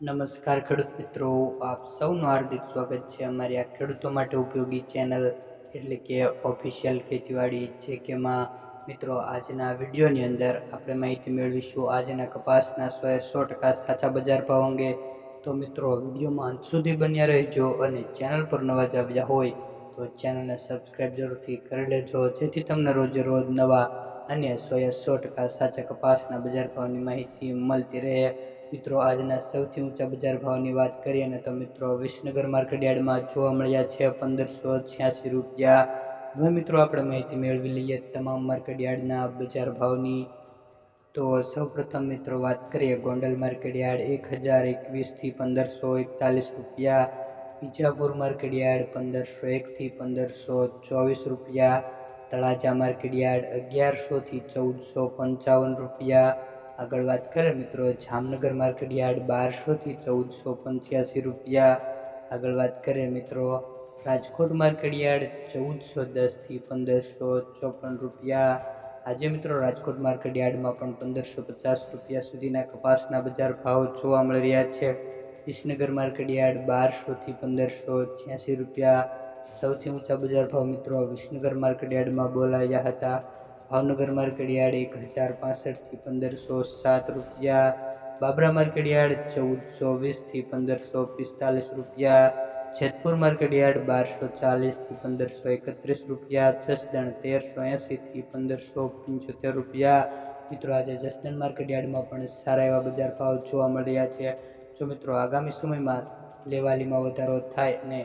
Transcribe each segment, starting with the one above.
નમસ્કાર ખેડૂત મિત્રો, આપ સૌનું હાર્દિક સ્વાગત છે અમારી આ ખેડૂતો માટે ઉપયોગી ચેનલ એટલે કે ઓફિશિયલ ખેતીવાડી છે કે માં મિત્રો આજના વિડીયોની અંદર આપણે માહિતી મેળવીશું. આજના કપાસના સો સો ટકા સાચા બજાર ભાવ અંગે. તો મિત્રો, વિડીયોમાં અંત સુધી બન્યા રહેજો અને ચેનલ પર નવા જ હોય તો ચેનલને સબસ્ક્રાઈબ જરૂરથી કરી લેજો, જેથી તમને રોજે રોજ નવા અને સો સો ટકા સાચા કપાસના બજાર ભાવની માહિતી મળતી રહે. મિત્રો, આજના સૌથી ઊંચા બજાર ભાવની વાત કરીએ ને તો મિત્રો, વિસનગર માર્કેટયાર્ડમાં જોવા મળ્યા છે પંદરસો છ્યાસી રૂપિયા. હવે મિત્રો, આપણે માહિતી મેળવી લઈએ તમામ માર્કેટયાર્ડના બજાર ભાવની. તો સૌપ્રથમ મિત્રો, વાત કરીએ ગોંડલ માર્કેટયાર્ડ એક હજાર એકવીસથી પંદરસો એકતાલીસ રૂપિયા. બીજાપુર માર્કેટયાર્ડ પંદરસો એકથી પંદરસો ચોવીસ રૂપિયા. તળાજા માર્કેટયાર્ડ અગિયારસોથી ચૌદસો પંચાવન રૂપિયા. આગળ વાત કરીએ મિત્રો, જામનગર માર્કેટ યાર્ડ બારસોથી ચૌદસો પંચ્યાસી રૂપિયા. આગળ વાત કરીએ મિત્રો, રાજકોટ માર્કેટ યાર્ડ ચૌદસો દસથી પંદરસો ચોપન રૂપિયા. આજે મિત્રો રાજકોટ માર્કેટ યાર્ડમાં પણ પંદરસો પચાસ રૂપિયા સુધીના કપાસના બજાર ભાવ જોવા મળી રહ્યા છે. વિસનગર માર્કેટ યાર્ડ બારસોથી પંદરસો છ્યાસી રૂપિયા. સૌથી ઊંચા બજાર ભાવ મિત્રો વિસનગર માર્કેટ યાર્ડમાં બોલાવ્યા હતા. ભાવનગર માર્કેટ યાર્ડ એક હજાર પાસઠથી પંદરસો સાત રૂપિયા. બાબરા માર્કેટ યાર્ડ ચૌદસો વીસથી પંદરસો પિસ્તાલીસ રૂપિયા. જેતપુર માર્કેટ યાર્ડ બારસો ચાલીસથી પંદરસો એકત્રીસ રૂપિયા. જસદણ તેરસો એંસીથી પંદરસો પંચોતેર રૂપિયા. મિત્રો, આજે જસદણ માર્કેટ યાર્ડમાં પણ સારા એવા બજાર ભાવ જોવા મળ્યા છે. જો મિત્રો, આગામી સમયમાં લેવાલીમાં વધારો થાય અને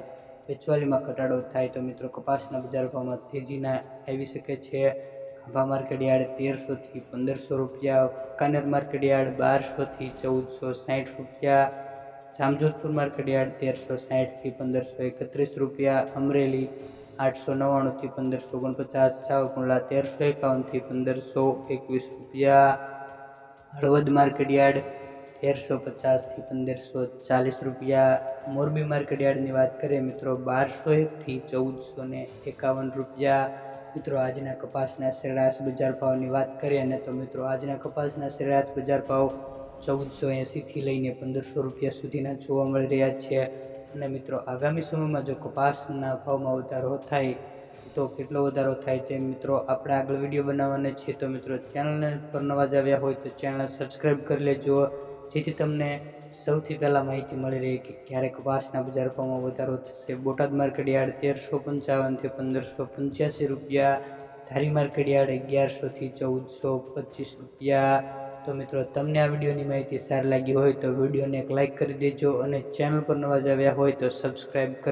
વેચવાલીમાં ઘટાડો થાય તો મિત્રો, કપાસના બજાર ભાવમાં તેજીના આવી શકે છે. ખાંભા માર્કેટ યાર્ડ તેરસોથી પંદરસો રૂપિયા, કાનેર માર્કેટ યાર્ડ બારસોથી ચૌદસો સાઠ રૂપિયા, જામજોધપુર માર્કેટ યાર્ડ તેરસો સાઠથી પંદરસો એકત્રીસ રૂપિયા, અમરેલી આઠસો નવ્વાણુંથી પંદરસો ઓગણપચાસ સાવકુંડલા તેરસો એકાવનથી પંદરસો એકવીસ રૂપિયા, હળવદ માર્કેટ યાર્ડ તેરસો પચાસથી પંદરસો ચાલીસ રૂપિયા. મોરબી માર્કેટ યાર્ડની વાત કરીએ મિત્રો, બારસો એકથી ચૌદસો ને એકાવન રૂપિયા. મિત્રો, આજના કપાસના સરેરાશ બજાર ભાવની વાત કરીએ તો મિત્રો, આજના કપાસના સરેરાશ બજાર ભાવ ચૌદસો એંસીથી લઈને પંદરસો રૂપિયા સુધીના જોવા મળી રહ્યા છે. અને મિત્રો, આગામી સમયમાં જો કપાસના ભાવમાં વધારો થાય તો કેટલો વધારો થાય તે મિત્રો આપણે આગળ વીડિયો બનાવવાના છીએ. તો મિત્રો, ચેનલને પર નવા જ આવ્યા હોય તો ચેનલ સબસ્ક્રાઈબ કરી લેજો. જેથી તમને સૌથી પહેલાં માહિતી મળી રહી કે ક્યારે કપાસના બજાર ભાવમાં વધારો થશે. બોટાદ માર્કેટ યાર્ડ તેરસો પંચાવનથી પંદરસો પંચ્યાસી રૂપિયા. ધારી માર્કેટ યાર્ડ અગિયારસોથી ચૌદસો પચીસ રૂપિયા. તો મિત્રો, તમને આ વિડીયોની માહિતી સારી લાગી હોય તો વિડીયોને એક લાઇક કરી દેજો અને ચેનલ પર નવા જ આવ્યા હોય તો સબસ્ક્રાઈબ કરી